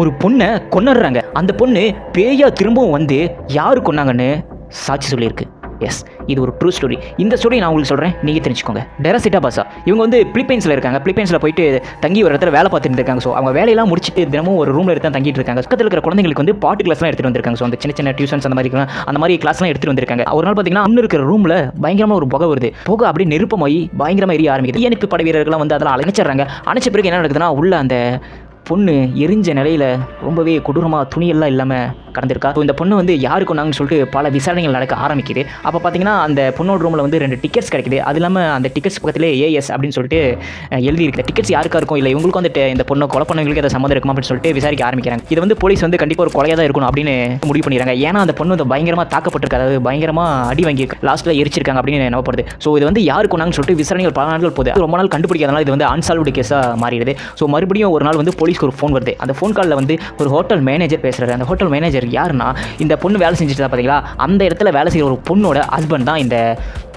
ஒரு பொண்ணை கொன்னுடுறாங்க. அந்த பொண்ணு பேயா திரும்பவும் வந்து யார் கொன்னாங்கன்னு சாட்சி சொல்லியிருக்கு. எஸ் இது ஒரு ட்ரூ ஸ்டோரி இந்த ஸ்டோரி நான் உங்களுக்கு சொல்கிறேன் நீங்கள் தெரிஞ்சுக்கோங்க. டெரசிட்டா பாசா இவங்க வந்து பிலிப்பைன்ஸில் இருக்காங்க. பிலிப்பைன்ஸில் போயிட்டு தங்கி ஒரு இடத்துல வேலை பார்த்துட்டு இருக்காங்க. ஸோ அவங்க வேலையெல்லாம் முடிச்சுட்டு தினமும் ஒரு ரூமில் எடுத்து தான் தங்கிட்டு இருக்காங்க. பக்கத்தில் இருக்கிற குழந்தைங்களுக்கு வந்து பாட்டு கிளாஸ்லாம் எடுத்துகிட்டு வந்திருக்காங்க. ஸோ அந்த சின்ன சின்ன டியூஷன்ஸ் அந்த மாதிரி அந்த மாதிரி கிளாஸ்லாம் எடுத்துகிட்டு வந்திருக்காங்க. ஒரு நாள் பார்த்தீங்கன்னா அண்ணன் இருக்கிற ரூமில் பயங்கரமாக ஒரு புகை வருது. புகை அப்படியே நெருப்பமாயி பயங்கரமாக எரிய ஆரம்பிக்குது. தீயணைப்பு படை வீரர்கள்லாம் வந்து அதெல்லாம் அணைச்சிடுறாங்க அணைச்ச பிறகு என்ன நடக்குதுன்னா உள்ள அந்த பொண்ணு எரிஞ்ச நிலையில் ரொம்பவே கொடூரமாக துணியெல்லாம் இல்லாமல் கடந்திருக்கா? ஸோ இந்த பொண்ணு வந்து யாரு கொண்டாங்கன்னு சொல்லிட்டு பல விசாரணைகள் நடக்க ஆரம்பிக்குது. அப்போ பார்த்தீங்கன்னா அந்த பொண்ணோட ரூமில் வந்து ரெண்டு டிக்கெட்ஸ் கிடைக்குது. அது இல்லாமல் அந்த டிக்கெட்ஸ் பக்கத்திலே ஏஎஸ் அப்படின்னு சொல்லிட்டு எழுதி எழுதியிருக்கு. டிக்கெட்ஸ் யாருக்கா இருக்கும் இல்லை இவங்களுக்கும் அந்த இந்த பொண்ணை கொலை பண்ணவங்களுக்கு அதை சம்மந்தம் இருக்குமா அப்படின்னு சொல்லிட்டு விசாரிக்க ஆரம்பிக்கிறாங்க. இது வந்து போலீஸ் வந்து கண்டிப்பாக ஒரு கொலையாக தான் இருக்கணும் அப்படின்னு முடிவு பண்ணிடுறாங்க. ஏன்னா அந்த பொண்ணு வந்து பயங்கரமாக தாக்கப்பட்டிருக்கு. அதாவது பயங்கரமாக அடி வாங்கியிருக்கு லாஸ்ட்டில் எரிச்சிருக்காங்க அப்படின்னு நம்பப்படுது. ஸோ இது வந்து யாரு கொண்டாங்கன்னு சொல்லிட்டு விசாரணைகள் பல நாட்கள் போகுது. அது ரொம்ப நாள் கண்டுபிடிக்காதனால இது வந்து அன்சால்வ்டு கேஸாக மாறிடுது. ஸோ மறுபடியும் ஒரு நாள் வந்து போலீஸ்க்கு ஒரு ஃபோன் வருது. அந்த ஃபோன் காலில் வந்து ஒரு ஹோட்டல் மேனேஜர் பேசுகிறாரு அந்த ஹோட்டல் மேனேஜர் யாருன்னா இந்த பொண்ணு வேலை செஞ்சுட்டு பார்த்தீங்களா அந்த இடத்துல வேலை செய்கிற ஒரு பொண்ணோட ஹஸ்பண்ட் தான் இந்த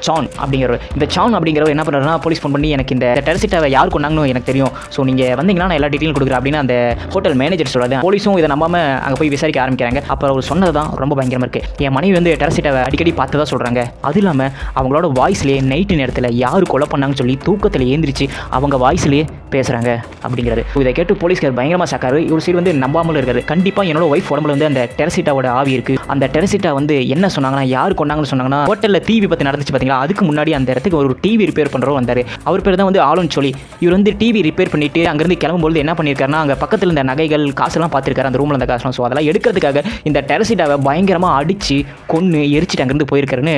சான் அப்படிங்கிறவர். இந்த சான் அப்படிங்கிறவர் என்ன பண்ணுறாருன்னா போலீஸ் ஃபோன் பண்ணி எனக்கு இந்த டெரசிட்டாவை யார் கொண்டாங்கன்னு எனக்கு தெரியும். ஸோ நீங்கள் வந்தீங்கன்னா நான் எல்லா டீட்டெயிலும் கொடுக்குறேன் அப்படின்னு அந்த ஹோட்டல் மேனேஜர் சொல்கிறாரு போலீஸும் இதை நம்பாமல் அங்கே போய் விசாரிக்க ஆரம்பிக்கிறாங்க. அப்புறம் அவர் சொன்னது தான் ரொம்ப பயங்கரமாக இருக்குது என் மனைவி வந்து டெரசிட்டாவை அடிக்கடி பார்த்து தான் சொல்கிறாங்க அது இல்லாமல் அவங்களோட வாய்ஸ்லேயே நைட்டு நேரத்தில் யார் கொலை பண்ணாங்கன்னு சொல்லி தூக்கத்தில் ஏந்திரிச்சு அவங்க வாய்ஸ்லேயே பேசுகிறாங்க அப்படிங்கிறது. இதை கேட்டு போலீஸ்கார் பயங்கரமாக சாக்காரு ஒரு சைடு வந்து நம்பாமல் இருக்காரு. கண்டிப்பாக என்னோட ஒய்ஃப் உடம்புல வந்து அந்த டெரசிட்டாவோட ஆவி இருக்குது அந்த டெரசிட்டா வந்து என்ன சொன்னாங்கன்னா யார் கொண்டாங்கன்னு சொன்னாங்கன்னா ஹோட்டலில் தீ விபத்து நடந்துச்சு பார்த்தீங்களா அதுக்கு முன்னாடி அந்த இடத்துக்கு ஒரு டிவி ரிப்பேர் பண்ணுறவர் வந்தார். அவர் பேர் தான் வந்து ஆளும் சொல்லி இவர் வந்து டிவி ரிப்பேர் பண்ணிட்டு அங்கேருந்து கிளம்பும்போது என்ன பண்ணியிருக்காருன்னா அங்கே பக்கத்தில் இந்த நகைகள் காசுலாம் பார்த்துருக்காரு அந்த ரூமில் அந்த காசுலாம் ஸோ அதெல்லாம் எடுக்கிறதுக்காக இந்த டெரசிட்டாவை பயங்கரமாக அடித்து கொன்று எரிச்சிட்டு அங்கேருந்து போயிருக்காருன்னு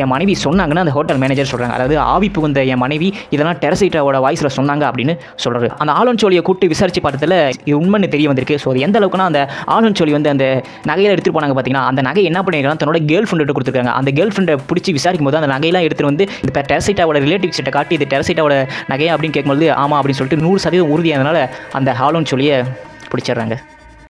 என் மனைவி சொன்னாங்கன்னு அந்த ஹோட்டல் மேனேஜர் சொல்கிறாங்க அதாவது ஆவி புகுந்த என் மனைவி இதெல்லாம் டெரசிட்டாவோட வாய்ஸில் சொன்னாங்க அப்படின்னு சொல்கிறாரு அந்த ஆளுன் சோழியை கூப்பிட்டு விசாரிச்சு பார்த்ததில் இது உண்மைன்னு தெரிய வந்திருக்கு. ஸோ அது எந்த அளவுக்குனா அந்த ஆளுன் சோழி வந்து அந்த நகையில் எடுத்துகிட்டு போனாங்க பார்த்தீங்கன்னா அந்த நகை என்ன பண்ணிருக்காங்க தன்னோட கேர்ள் ஃப்ரெண்டு கொடுத்துருக்காங்க. அந்த கேர்ள் ஃப்ரெண்டை பிடிச்சி விசாரிக்கும் போது அந்த நகையெல்லாம் எடுத்துகிட்டு வந்து இப்போ டெரசிட்டாவோட ரிலேட்டிவ்ஸ் கிட்ட காட்டி இது டெரசிட்டாவோட நகையா அப்படின்னு கேட்கும்போது ஆமாம் அப்படின்னு சொல்லிட்டு நூறு சதவீதம் உறுதியானதுனால அந்த ஹாலோன் சொல்லியை பிடிச்சிடுறாங்க.